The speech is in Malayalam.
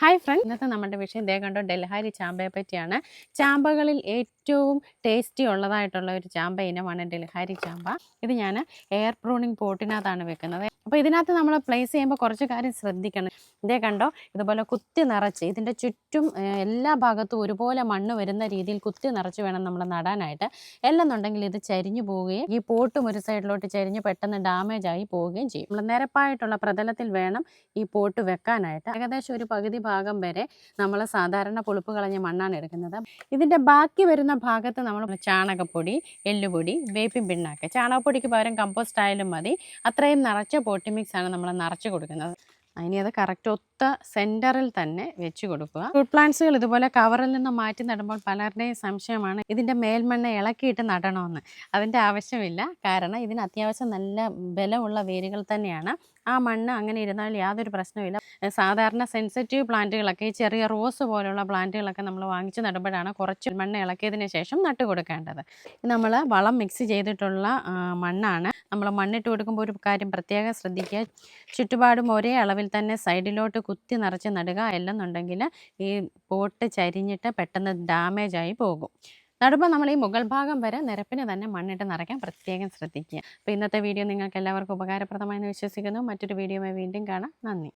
ഹായ് ഫ്രണ്ട് ഇന്നത്തെ നമ്മുടെ വിഷയം ഇതേ കണ്ടോ ഡൽഹാരി ചാമ്പയെ പറ്റിയാണ്. ചാമ്പകളിൽ ഏറ്റവും ടേസ്റ്റി ഉള്ളതായിട്ടുള്ള ഒരു ചാമ്പ ഇനമാണ് ഡൽഹാരി ചാമ്പ. ഇത് ഞാൻ എയർ പ്രൂണിങ് പോട്ടിനകത്താണ് വെക്കുന്നത്. അപ്പോൾ ഇതിനകത്ത് നമ്മൾ പ്ലേസ് ചെയ്യുമ്പോൾ കുറച്ച് കാര്യം ശ്രദ്ധിക്കണം. ഇതേ കണ്ടോ? ഇതുപോലെ കുത്തി നിറച്ച് ഇതിന്റെ ചുറ്റും എല്ലാ ഭാഗത്തും ഒരുപോലെ മണ്ണ് വരുന്ന രീതിയിൽ കുത്തി നിറച്ച് വേണം നമ്മൾ നടാനായിട്ട്. അല്ലെന്നുണ്ടെങ്കിൽ ഇത് ചരിഞ്ഞു പോവുകയും ഈ പോട്ടും ഒരു സൈഡിലോട്ട് ചരിഞ്ഞ് പെട്ടെന്ന് ഡാമേജ് ആയി പോവുകയും ചെയ്യും. നമ്മൾ നിരപ്പായിട്ടുള്ള പ്രതലത്തിൽ വേണം ഈ പോട്ട് വെക്കാനായിട്ട്. ഏകദേശം ഒരു പകുതി ഭാഗം വരെ നമ്മൾ സാധാരണ പുളിപ്പ് കളഞ്ഞ മണ്ണാണ് എടുക്കുന്നത്. ഇതിന്റെ ബാക്കി വരുന്ന ഭാഗത്ത് നമ്മൾ ചാണകപ്പൊടി എല്ലുപൊടി വേപ്പിൻ പിണ്ണാക്ക്. ചാണകപ്പൊടിക്ക് പകരം കമ്പോസ്റ്റ് ആയാലും മതി. അത്രയും നിറച്ച പോട്ടി മിക്സ് ആണ് നമ്മൾ നിറച്ച് കൊടുക്കുന്നത്. ഇനി അത് കറക്റ്റ് ഒത്ത സെന്ററിൽ തന്നെ വെച്ച് കൊടുക്കുക. ഫ്രൂട്ട് പ്ലാന്റ്സുകൾ ഇതുപോലെ കവറിൽ നിന്ന് മാറ്റി നടുമ്പോൾ പലരുടെയും സംശയമാണ് ഇതിന്റെ മേൽമണ്ണ ഇളക്കിയിട്ട് നടണമെന്ന് അതിന്റെ ആവശ്യമില്ല. കാരണം ഇതിന് അത്യാവശ്യം നല്ല ബലമുള്ള വേരുകൾ തന്നെയാണ്. ആ മണ്ണ് അങ്ങനെ ഇരുന്നാൽ യാതൊരു പ്രശ്നവുമില്ല സാധാരണ സെൻസിറ്റീവ് പ്ലാന്റുകളൊക്കെ ചെറിയ റോസ് പോലുള്ള പ്ലാന്റുകളൊക്കെ നമ്മൾ വാങ്ങിച്ച് നടുമ്പോഴാണ് കുറച്ച് മണ്ണ് ഇളക്കിയതിന് ശേഷം നട്ട് കൊടുക്കേണ്ടത്. നമ്മൾ വളം മിക്സ് ചെയ്തിട്ടുള്ള മണ്ണാണ്. നമ്മൾ മണ്ണിട്ട് കൊടുക്കുമ്പോൾ ഒരു കാര്യം പ്രത്യേകം ശ്രദ്ധിക്കുക. ചുറ്റുപാടും ഒരേ അളവിൽ തന്നെ സൈഡിലോട്ട് കുത്തി നിറച്ച് നടുക അല്ലെന്നുണ്ടെങ്കിൽ ഈ പോട്ട് ചരിഞ്ഞിട്ട് പെട്ടെന്ന് ഡാമേജായി പോകും. നടുമ്പോൾ നമ്മൾ ഈ മുകൾ ഭാഗം വരെ നിരപ്പിന് തന്നെ മണ്ണിട്ട് നിറയ്ക്കാൻ പ്രത്യേകം ശ്രദ്ധിക്കുക. അപ്പോൾ ഇന്നത്തെ വീഡിയോ നിങ്ങൾക്ക് എല്ലാവർക്കും ഉപകാരപ്രദമായെന്ന് വിശ്വസിക്കുന്നു. മറ്റൊരു വീഡിയോയുമായി വീണ്ടും കാണാം. നന്ദി.